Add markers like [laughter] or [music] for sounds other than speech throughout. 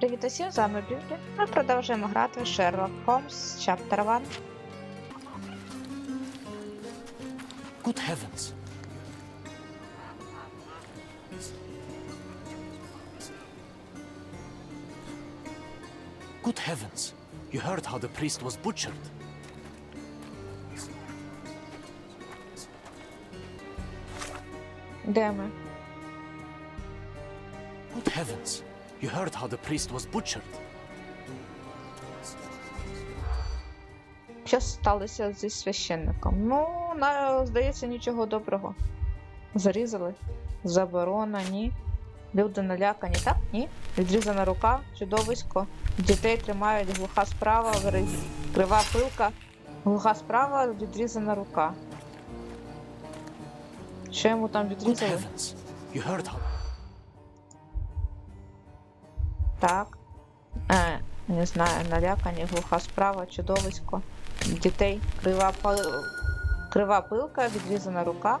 Привіт усім, з вами Біблі. Ми продовжуємо грати в Sherlock Holmes Chapter 1. Good heavens! Good heavens! You heard how the priest was butchered. Де ми? Good heavens! You heard how the priest was butchered. Що сталося зі священником? Ну, на, здається, нічого доброго. Зарізали. Заборона, ні. Люди налякані, так? Ні. Відрізана рука, чудовисько. Дітей тримають глуха справа, крива пилка. Глуха справа, відрізана рука. Що йому там відрізали? You heard how. Так. Е, не знаю, налякані, глуха справа, чудовисько. Дітей, крива, крива пилка, відрізана рука.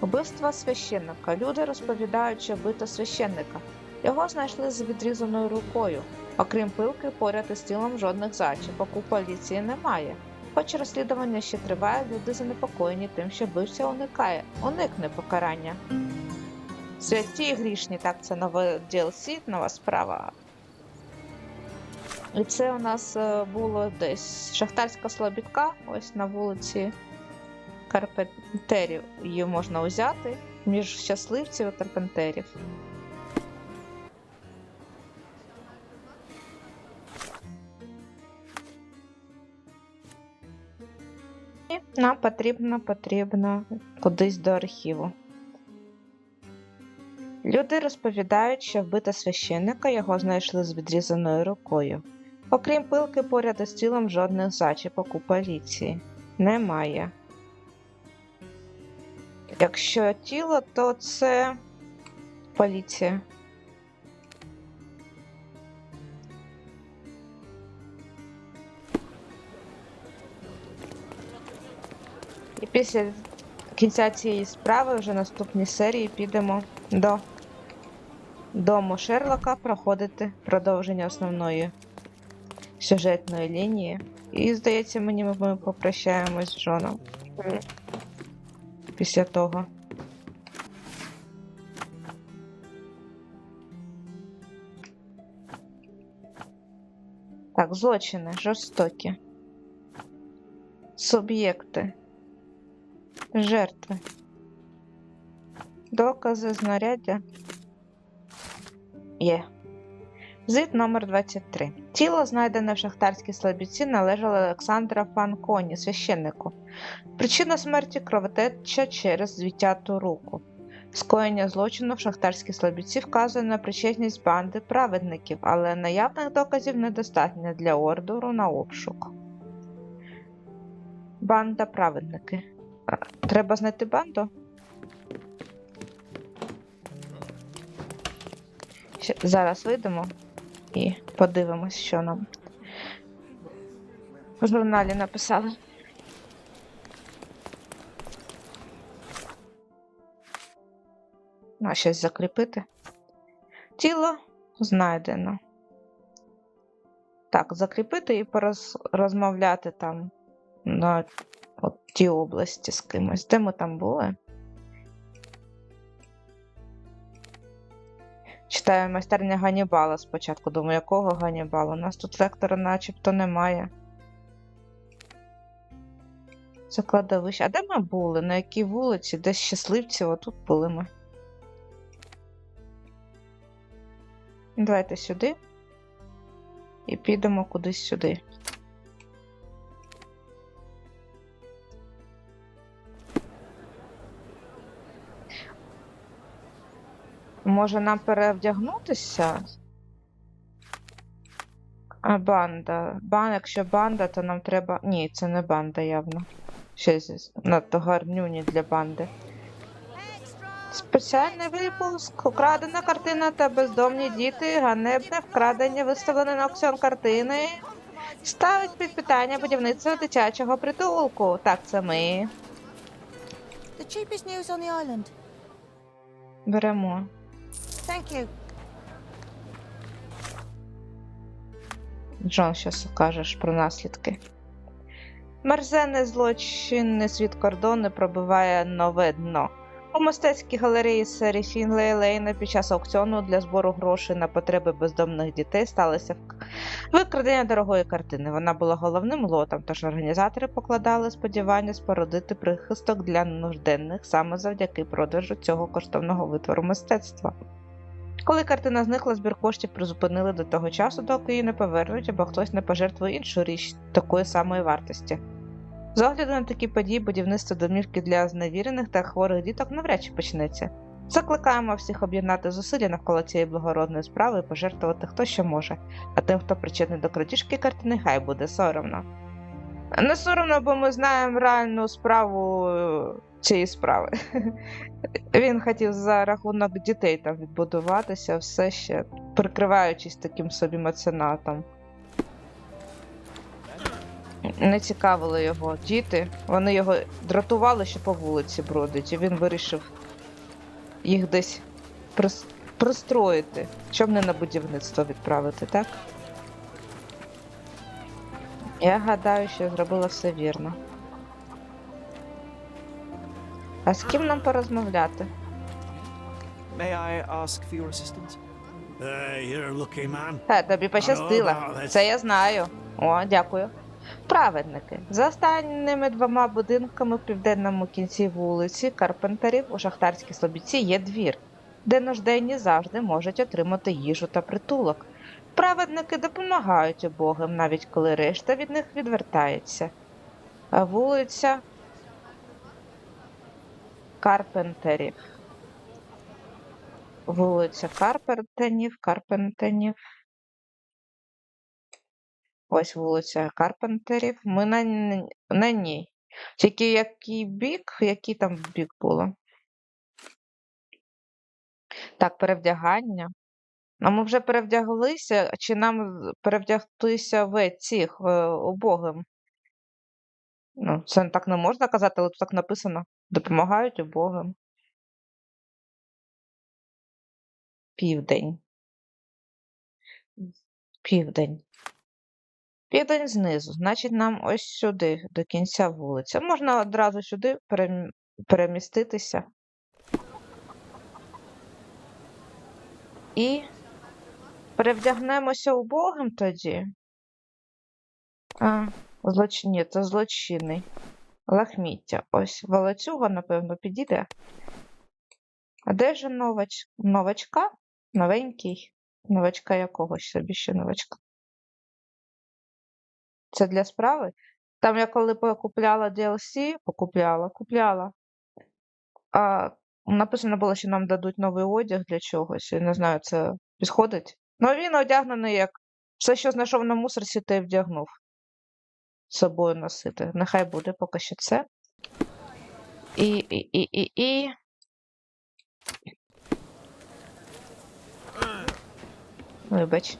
Убивство священника. Люди розповідають, що вбито священника. Його знайшли з відрізаною рукою. Окрім пилки, поряд із тілом жодних зачіпок у поліції немає. Хоч розслідування ще триває, люди занепокоєні тим, що вбивця уникає, уникне покарання. Святі і грішні, так, це нове DLC, нова справа. І це у нас е, було десь шахтарська слобідка, ось на вулиці Карпентерів. Її можна взяти між щасливців і карпентерів. Нам потрібно, потрібно кудись до архіву. Люди розповідають, що вбито священника його знайшли з відрізаною рукою. Окрім пилки, поряд із тілом жодних зачіпок у поліції немає. Якщо тіло, то це поліція. І після кінця цієї справи, вже наступній серії, підемо до дому Шерлока проходити продовження основної сюжетної лінії. І, здається, мені ми, попрощаємось з Джоном. Після того. Так, злочини жорстокі. Суб'єкти. Жертви. Докази, знаряддя. Є. Зит номер 23. Тіло, знайдене в шахтарській слобідці, належало Олександра Фанконі, священнику. Причина смерті кровотеча через звітяту руку. Скоєння злочину в шахтарській слобідці вказує на причетність банди праведників, але наявних доказів недостатньо для ордеру на обшук. Банда праведники. Треба знайти банду? Зараз вийдемо і подивимось, що нам в журналі написали. А щось закріпити. Тіло знайдено. Так, закріпити і порозмовляти там на от тій області з кимось. Де ми там були? Читаю майстерня Ганібала спочатку. Думаю, якого Ганібала? У нас тут лектора начебто немає. Це кладовище. А де ми були? На якій вулиці? Десь щасливці, отут були ми. Давайте сюди. І підемо кудись сюди. Може нам перевдягнутися? А банда. Бан, якщо банда, то нам треба. Ні, це не банда явно. Щось надто гарнюні для банди. Спеціальний випуск. Украдена картина та бездомні діти. Ганебне вкрадення виставлене на аукціон картини. Ставить під питання будівництво дитячого притулку. Так, це ми. The cheapest news on the island. Беремо. Thank you. Джон, що скажеш про наслідки? Мерзенний злочинний світ кордону пробиває нове дно. У мистецькій галереї серії Фінлей Лейна під час аукціону для збору грошей на потреби бездомних дітей сталося викрадення дорогої картини. Вона була головним лотом, тож організатори покладали сподівання спорудити прихисток для нужденних саме завдяки продажу цього коштовного витвору мистецтва. Коли картина зникла, збір коштів призупинили до того часу, доки її не повернуть або хтось не пожертвує іншу річ такої самої вартості. З огляду на такі події, будівництво домівки для зневірених та хворих діток навряд чи почнеться. Закликаємо всіх об'єднати зусилля навколо цієї благородної справи і пожертвувати хто що може, а тим, хто причетний до крадіжки картини, хай буде соромно. Не соромно, бо ми знаємо реальну справу цієї справи. [laughs] Він хотів за рахунок дітей там відбудуватися, все ще прикриваючись таким собі меценатом. Не цікавили його діти. Вони його дратували, що по вулиці бродить, і він вирішив їх десь пристроїти, щоб не на будівництво відправити, так? Я гадаю, що зробила все вірно. А з ким нам порозмовляти? May I ask for your assistance? Hey, you're lucky, man. Та, тобі пощастило. Це я знаю. О, дякую. Праведники. За останніми двома будинками в південному кінці вулиці Карпентерів у Шахтарській Слобідці є двір, де нужденні завжди можуть отримати їжу та притулок. Праведники допомагають убогим, навіть коли решта від них відвертається. А вулиця Карпентерів. Вулиця Карпентенів, Карпентенів. Ось вулиця Карпентерів. Ми на, на ній. Тільки який бік, який там бік було? Так, перевдягання. А ми вже перевдяглися, чи нам перевдягтися в цих убогим? Ну, це так не можна казати, але тут так написано. Допомагають убогим. Південь. Південь. Південь знизу, значить нам ось сюди, до кінця вулиці. Можна одразу сюди переміститися. І перевдягнемося убогим тоді. А, злоч... Ні, це злочинний. Лахміття. Ось волоцюга, напевно, підійде. А де ж новач... новачка? Новенький. Новачка якогось собі ще новачка. Це для справи. Там я коли покупляла DLC, покупляла, купляла. А написано було, що нам дадуть новий одяг для чогось. Я не знаю, це підходить. Ну він одягнений як все, що знайшов на мусорці, й вдягнув. З собою носити. Нехай буде поки що це. І, і, і, і, і. Вибач.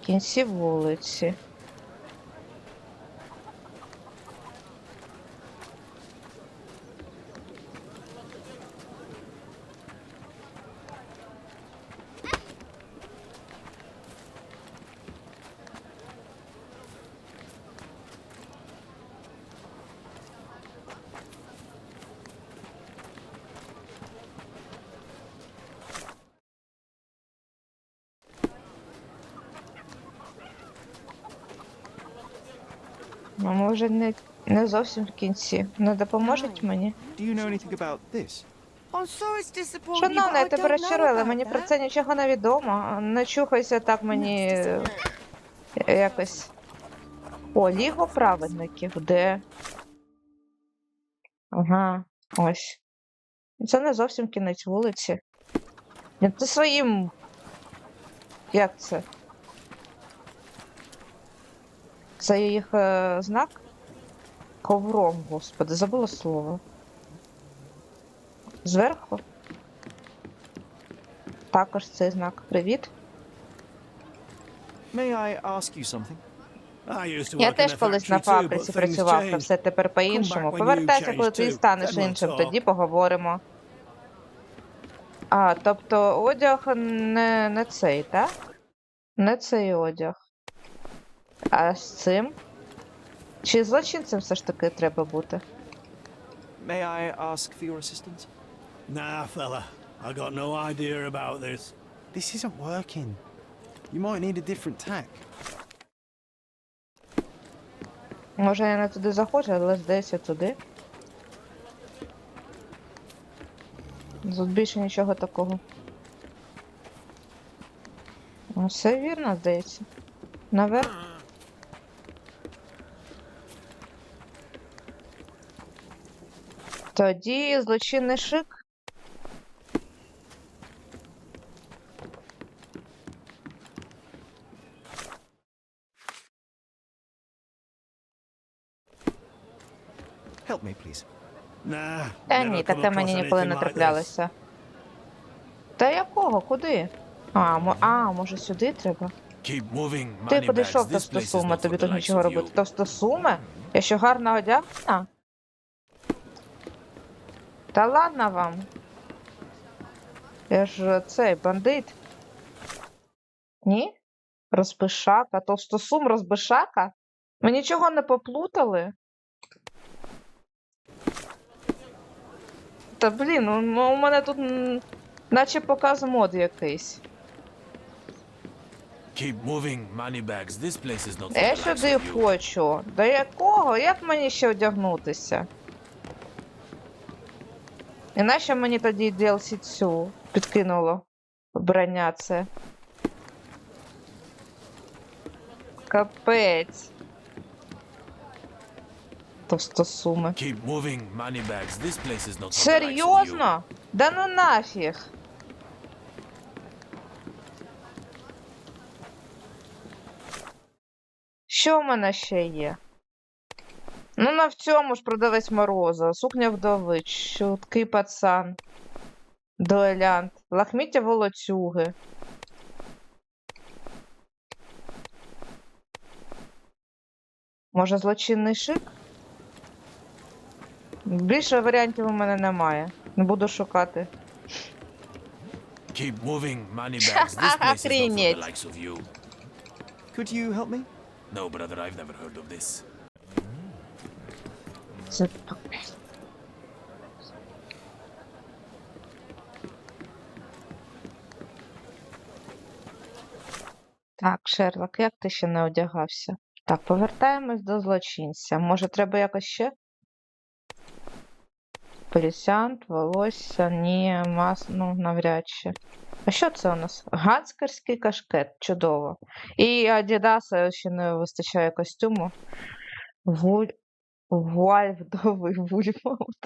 Кінці вулиці. Може, не, не зовсім в кінці. Не допоможуть мені? Шановна, я тебе about мені про це нічого не відомо. Не чухайся так мені якось. О, Ліго праведників, де? Ага, ось. Це не зовсім кінець вулиці. Ні, Ти своїм. Як це? Це їх е, знак? Ковром, господи, забула слово. Зверху? Також цей знак. Привіт. May I ask you something? Я теж колись на фабриці працював, та все тепер по-іншому. Повертайся, коли ти станеш іншим, тоді поговоримо. А, тобто одяг не, не цей, так? Не цей одяг. А з цим? Чи злочинцем все ж таки треба бути? May I ask for your assistance? Nah, fella. I got no idea about this. This isn't working. You might need a different tack. Може я не туди заходжу, але здається туди. Тут більше нічого такого. Ну, все вірно, здається. Наверх. Тоді злочинний шик. Help me, please. Nah. Та ні, таке мені ніколи не траплялося. Та якого? Куди? А, мо- а, може сюди треба? Keep moving, Ти moneybags. підійшов до стосуми, тобі тут нічого робити. you. То стосуми? Я що гарно одягнена? Та ладно вам. Я ж цей бандит. Ні? Розбишака, товстосум розбишака? Ми нічого не поплутали? Та блін, ну, ну, у мене тут наче показ мод якийсь. Keep moving, moneybags. This place is not Я сюди хочу. До якого? Як мені ще одягнутися? І нащо мені тоді DLC цю підкинуло вбрання це? Капець. Товстосуми. Серйозно? Да ну нафіг. Що в мене ще є? Ну, на в цьому ж продавець мороза, сукня вдович, чуткий пацан, дуелянт, лахміття волоцюги. Може, злочинний шик? Більше варіантів у мене немає. Не буду шукати. Keep moving, moneybags. [laughs] This place is not for the likes of you. Could you help me? No, brother, I've never heard of this. Це Так, Шерлок, як ти ще не одягався? Так, повертаємось до злочинця. Може, треба якось ще? Полісянт, волосся, ні, мас, ну, навряд чи. А що це у нас? Ганскерський кашкет, чудово. І Адідаса ще не вистачає костюму. Вуль... Вуаль вдовий [laughs] вульфаут.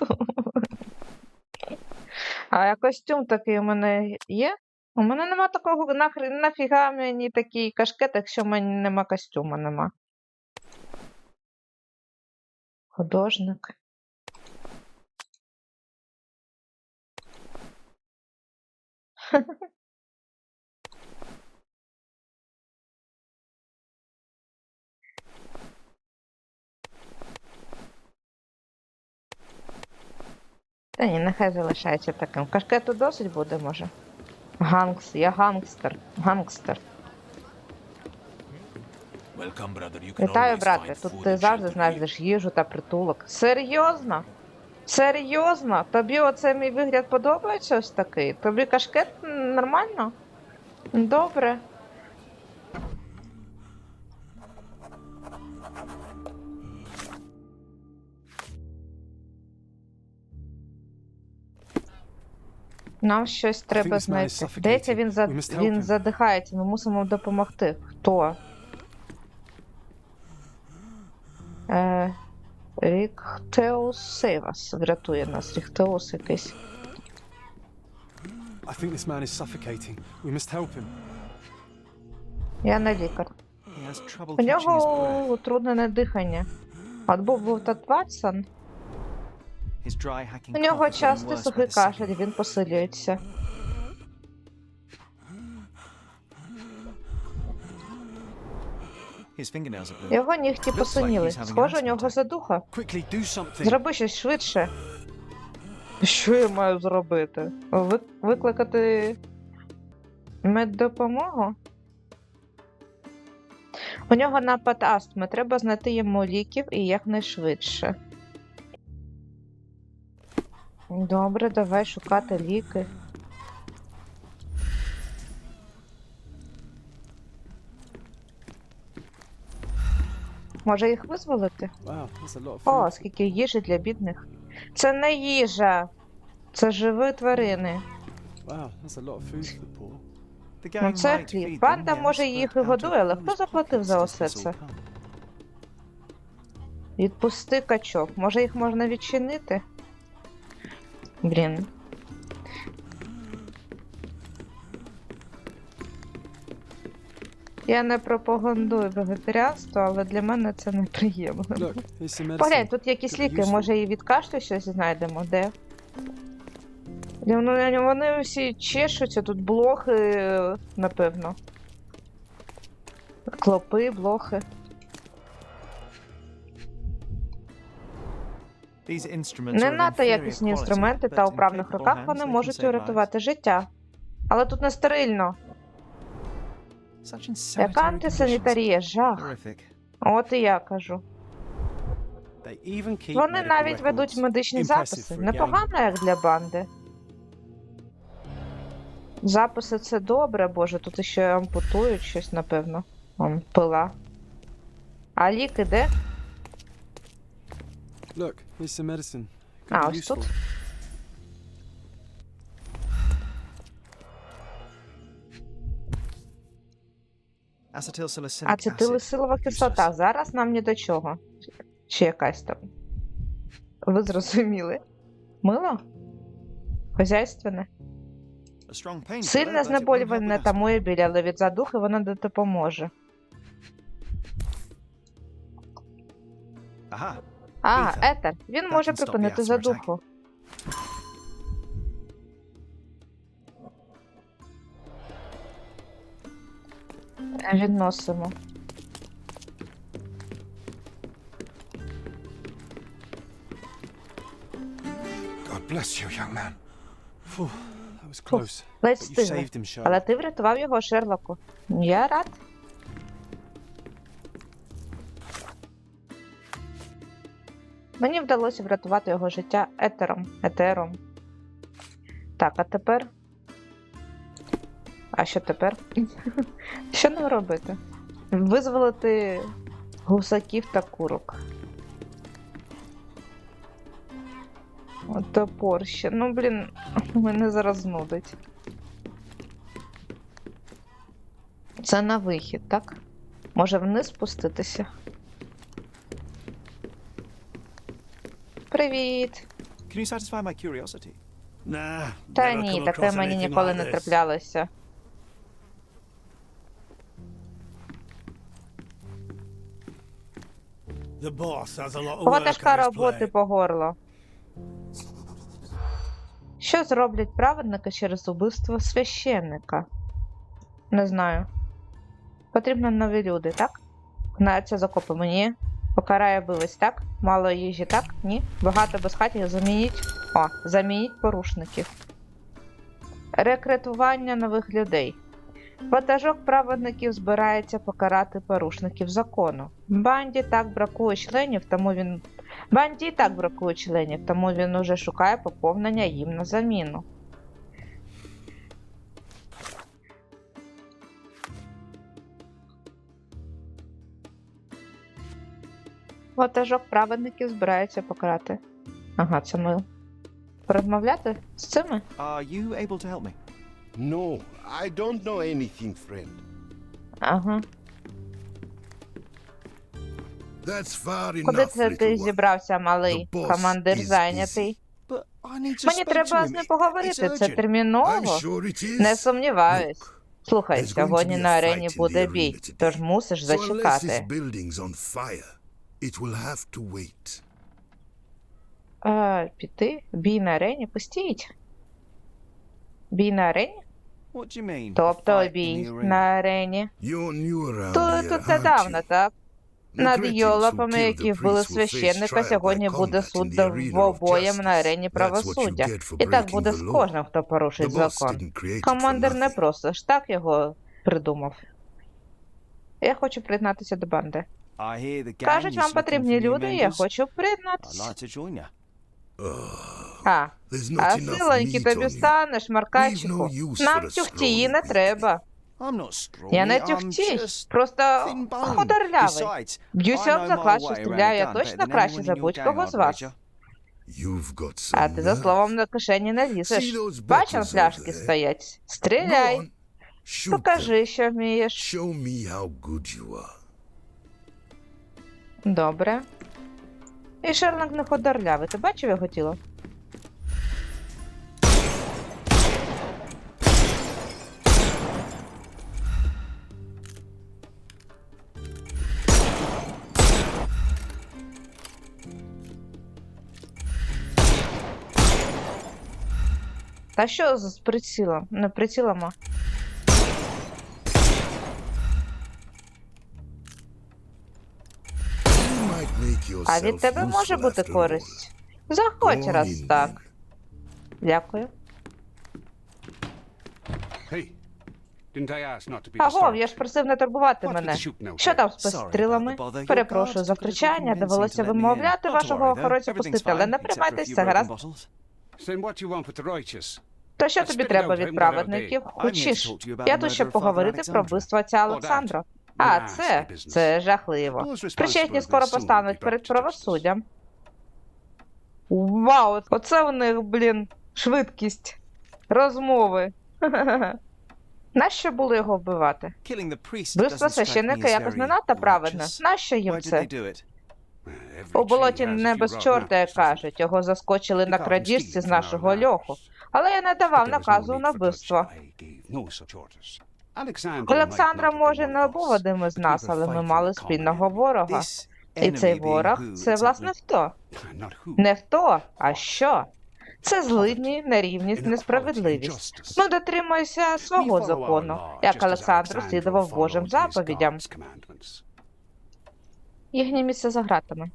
А костюм такий у мене є? У мене нема такого нафіга мені такий кашкет, якщо в мене нема костюму, нема. Художник. [laughs] Та ні, нехай залишається таким. Кашкету досить буде, може. Гангс, я гангстер. Гангстер. Вітаю, брате. Тут ти завжди знайдеш їжу та притулок. Серйозно? Серйозно? Тобі оце мій вигляд подобається ось такий? Тобі кашкет нормально? Добре. Нам щось треба знайти. Здається, він, за... Він задихається, ми мусимо допомогти. Хто? Е... Ріктеус Сейвас врятує нас. Ріктеус якийсь. I think this man is suffocating. We must help him. Я не лікар. У нього утруднене дихання. От був був Ватсон. His dry hacking У нього частий сухий кашель, він посилюється. His fingernails are blue. Його нігті посиніли. an Схоже, у нього задуха. Quickly, do something. Зроби щось швидше. Що я маю зробити? Ви... Викликати меддопомогу? У нього напад астми. Треба знайти йому ліків і якнайшвидше. Добре, давай шукати ліки. Може їх визволити? Wow, О, скільки їжі для бідних. Це не їжа. Це живі тварини. Wow, Ну це хліб. Банда може їх і годує, але хто заплатив за усе це? Відпусти качок. Може їх можна відчинити? Блін. Я не пропагандую вегетаріанство, але для мене це неприємно. Поглянь, тут якісь ліки, може і від кашлю щось знайдемо, де? Ну, вони всі чешуться, тут блохи, напевно. Клопи, блохи. Не надто якісні інструменти та у правних руках вони можуть урятувати життя. Але тут не стерильно. Яка антисанітарія, жах. От і я кажу. Вони навіть ведуть медичні записи. Непогано, як для банди. Записи це добре, боже, тут ще ампутують щось, напевно. Вон, пила. А ліки де? Look, some medicine. А, ось тут. Acetylsalicylic кислота. Зараз нам ні до чого. Чи якась там. Ви зрозуміли? Мило? Хозяйственне? A strong painkiller, Сильне but it won't help знеболювальне with та asthma. моє біль, але від задухи воно не допоможе. Aha. А, Етер. Він може припинити задуху. Відносимо. God bless you, young man. Phew, that was close. Ледь But you saved him, Sherlock. Але ти врятував його, Шерлоку. Я рад. Мені вдалося врятувати його життя етером. Етером. Так, а тепер. А що тепер? [laughs] Що нам робити? Визволити гусаків та курок. Топор ще. Ну, блін, [laughs] мене зараз нудить. Це на вихід, так? Може вниз спуститися? Привіт! Can you satisfy my curiosity? Nah. Та never ні, come таке across мені anything ніколи like не this. траплялося. The boss has a lot of Кого work тяжка on his роботи plate. по горло. Що зроблять праведники через убивство священника? Не знаю. Потрібно нові люди, так? Гнаються за копами, ні. Покарає бивець, так? Мало їжі, так? Ні. Багато безхатів замініть. О, замініть порушників. Рекрутування нових людей. Ватажок праведників збирається покарати порушників закону. Банді так бракує членів, тому він. Банді так бракує членів, тому він уже шукає поповнення їм на заміну. Ватажок праведників збирається покарати. Ага, це ми. Порозмовляти з цими? Are you able to help me? No, I don't know anything, friend. Ага. That's far Куди enough, це little ти one. зібрався, малий? The boss Командир is зайнятий. But I need to Мені speak треба з him. ним It's поговорити, це urgent. I'm терміново. sure it is. Не сумніваюсь. Look, Слухай, there's going to сьогодні be a на арені fight in буде бій, today. тож мусиш so unless this зачекати. building's on fire, it will have to wait. А, піти? Бій на арені? Пустіть. Бій на арені? What do you mean? Тобто бій на арені. You're new around То here, тут aren't недавно, you? так? Над йолопами, які вбили священника, сьогодні буде суд of двобоєм на арені правосуддя. І так буде з кожним, хто порушить закон. Командир не просто ж так його придумав. Я хочу приєднатися до банди. I hear the gang Кажуть, вам потрібні люди, я хочу приєднатися. А, а meat тобі станеш, Маркачику. Нам тюхтії не треба. I'm not strong. Я не I'm тюхтій, просто худорлявий. Б'юся об заклад, що стріляю я точно краще за будь-кого з вас. А ти за словом на кишені не лізеш. Over there? стоять. Стріляй. Покажи, що вмієш. Добре. І Шерлок не худорлявий. Ти бачив його тіло? Та що з прицілом? Не прицілом, а А від тебе може бути користь. Заходь раз так. Дякую. Агов, я ж просив не турбувати мене. Що там з пострілами? Перепрошую за convincing довелося вимовляти вашого охоронця пустити, але не приймайтесь broken гаразд. То що тобі треба від праведників? Хочеш? Я тут Father поговорити про вбивство отця Олександра. А, це, це жахливо. Причетні скоро постануть перед правосуддям. Вау, оце в них, блін, швидкість розмови. [laughs] Нащо було його вбивати? Вбивство священника якось не надто righteous. Нащо їм це? У болоті не без чорта, як кажуть. Його заскочили на крадіжці з нашого льоху. Але я не давав наказу на вбивство. Олександра, може, не був одним із нас, але ми мали спільного ворога. І цей ворог це власне хто? Не хто, а що? Це злидні, нерівність, несправедливість. Ну, дотримуйся свого закону, як Олександр слідував Божим заповідям. Їхнє місце за гратами.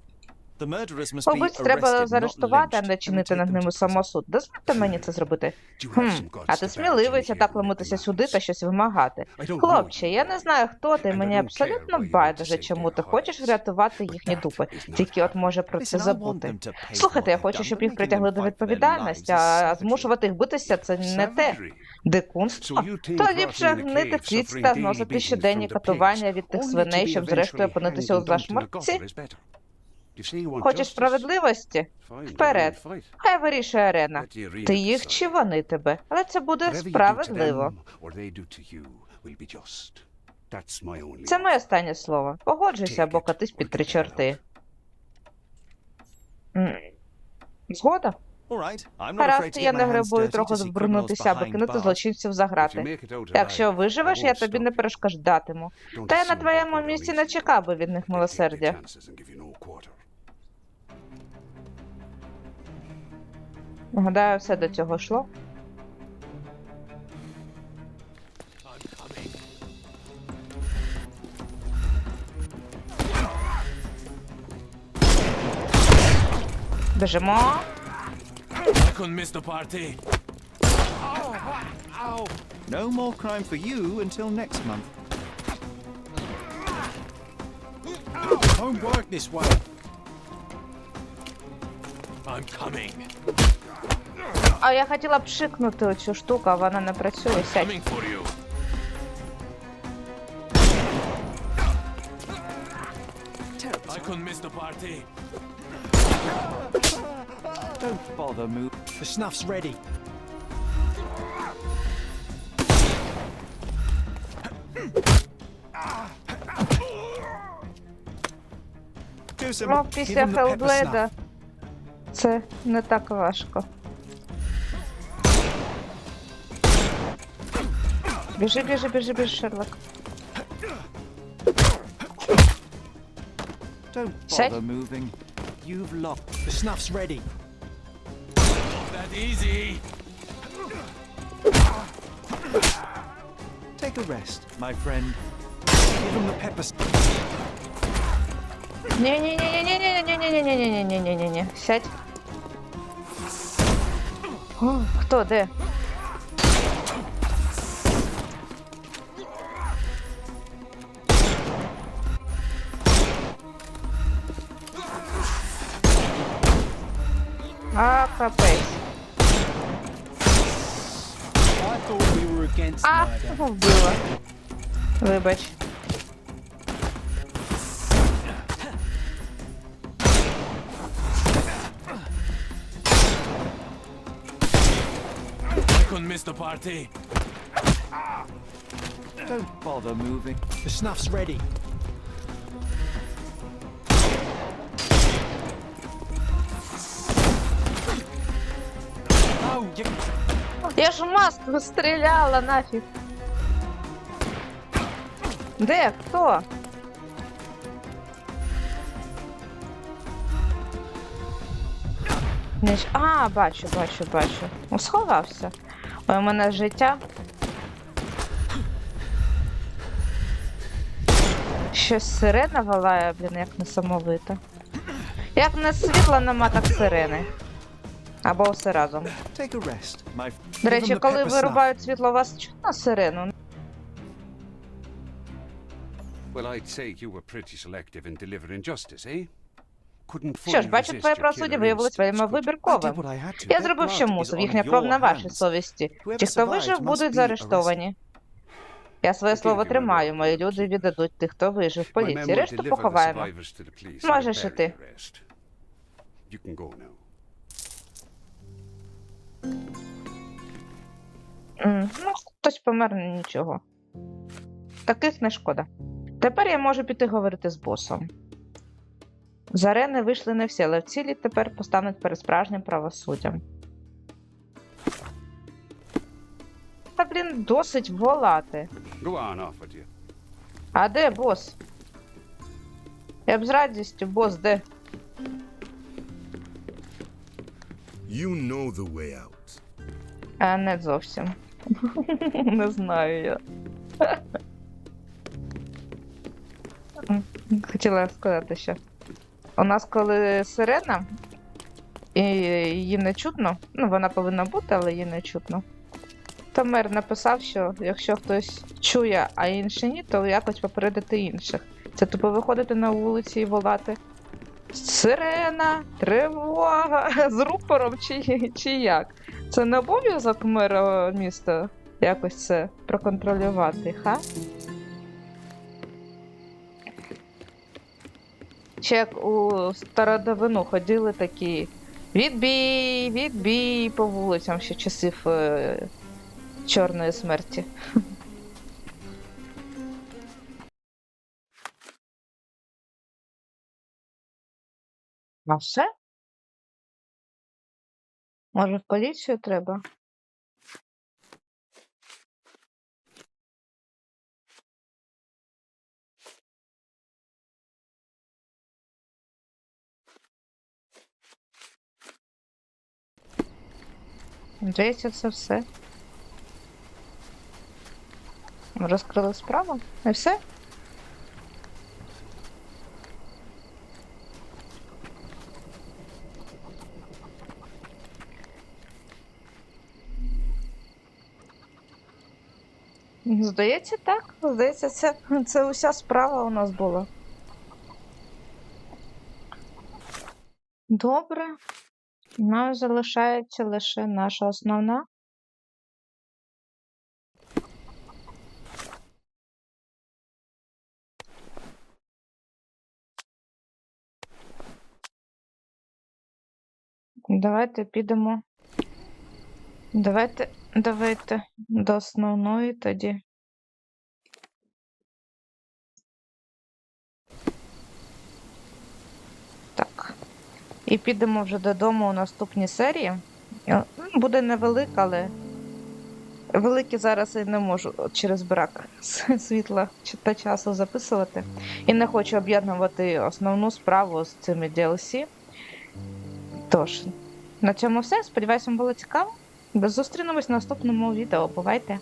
Arrested, треба заарештувати, а не чинити над ними самосуд. Дозвольте мені це зробити. Хм, а ти сміливий так ломитися сюди та щось вимагати. Хлопче, я не знаю, хто ти, мені абсолютно байдуже, чому ти хочеш врятувати їхні дупи. Тільки от може про це забути. Слухайте, я хочу, щоб їх притягли до відповідальності, а змушувати їх битися це не те. Дикунство. То ліпше гнити в та зносити щоденні катування від тих свиней, щоб зрештою опинитися у зашмарці. Хочеш справедливості? Вперед. Хай вирішує арена. Ти їх чи вони тебе. Але це буде справедливо. Це моє останнє слово. Погоджуйся або катись під три чорти. Згода? Гаразд, я не dirty трохи збрунутися, аби кинути злочинців за грати. Якщо виживеш, я тобі не перешкождатиму. Та я на твоєму місці не чекав би від них милосердя. Гадаю, все до цього йшло. Біжимо. I couldn't miss the party. No more crime for you until next month. Don't work this way. I'm coming. А я хотіла б пшикнути оцю штуку, а вона не працює. Сядь. I couldn't miss the party. Don't bother move. The snuff's ready. Do some. Ну, Give після him the pepper Хелблейда snuff. це не так важко. Біжи, біжи, біжи, біжи, Шерлок. Don't Set. bother moving. You've lost. The snuff's ready. That easy. Take a rest, my friend. Give him the pepper. s- Ні-ні-ні-ні-ні-ні-ні-ні-ні-ні-ні-ні-ні-ні-ні. Сядь. О, хто, де? А, капець. I thought we were against А, murder. вбила. Вибач. I couldn't miss the party. Don't bother moving. The snuff's ready. Я ж маску стріляла нафіг. Де? Хто? Не А, бачу, бачу, бачу. Сховався. Ой, у мене життя. Щось сирена валає, блін, як несамовито. Як не світла нема, так сирени. Або все разом. До речі, коли вирубають світло, вас чуть на сирену. Well, I'd say you were pretty selective in delivering justice, eh? Що ж, бачу, твоє правосуддя виявилось вельми вибірковим. Я зробив, що мусив. Їхня кров на вашій совісті. Ті, хто вижив, будуть заарештовані. Я своє слово тримаю. Мої люди віддадуть тих, хто вижив. Поліції. Решту поховаємо. Можеш і ти. Ну, хтось помер, нічого. Таких не шкода. Тепер я можу піти говорити з босом. З арени вийшли не всі, але в цілі тепер постануть перед справжнім правосуддям. Та, блін, досить волати. А де бос? Я б з радістю, бос, де? You know the way out. А, не зовсім. [laughs] не знаю я. Хотіла сказати, що у нас коли сирена, і її не чутно, ну вона повинна бути, але її не чутно. То мер написав, що якщо хтось чує, а інший ні, то якось попередити інших. Це тупо виходити на вулиці і волати. Сирена, тривога [laughs] з рупором чи, чи як? Це не обов'язок мера міста якось це проконтролювати, ха? Чи як у стародавину ходили такі відбій, відбій по вулицям ще часів е, Чорної смерті. [laughs] А все? Може, в поліцію треба? Здається, це все. Розкрили справу? І все? Здається, так. Здається, це, це уся справа у нас була. Добре. Нам залишається лише наша основна. Давайте підемо. Давайте, давайте до основної тоді. Так. І підемо вже додому у наступній серії. Е, ну, Буде невелика, але великі зараз і не можу через брак [laughs] світла та часу записувати. І не хочу об'єднувати основну справу з цими DLC. Тож, на цьому все. Сподіваюся, вам було цікаво. Зустрінемось в наступному відео. Бувайте!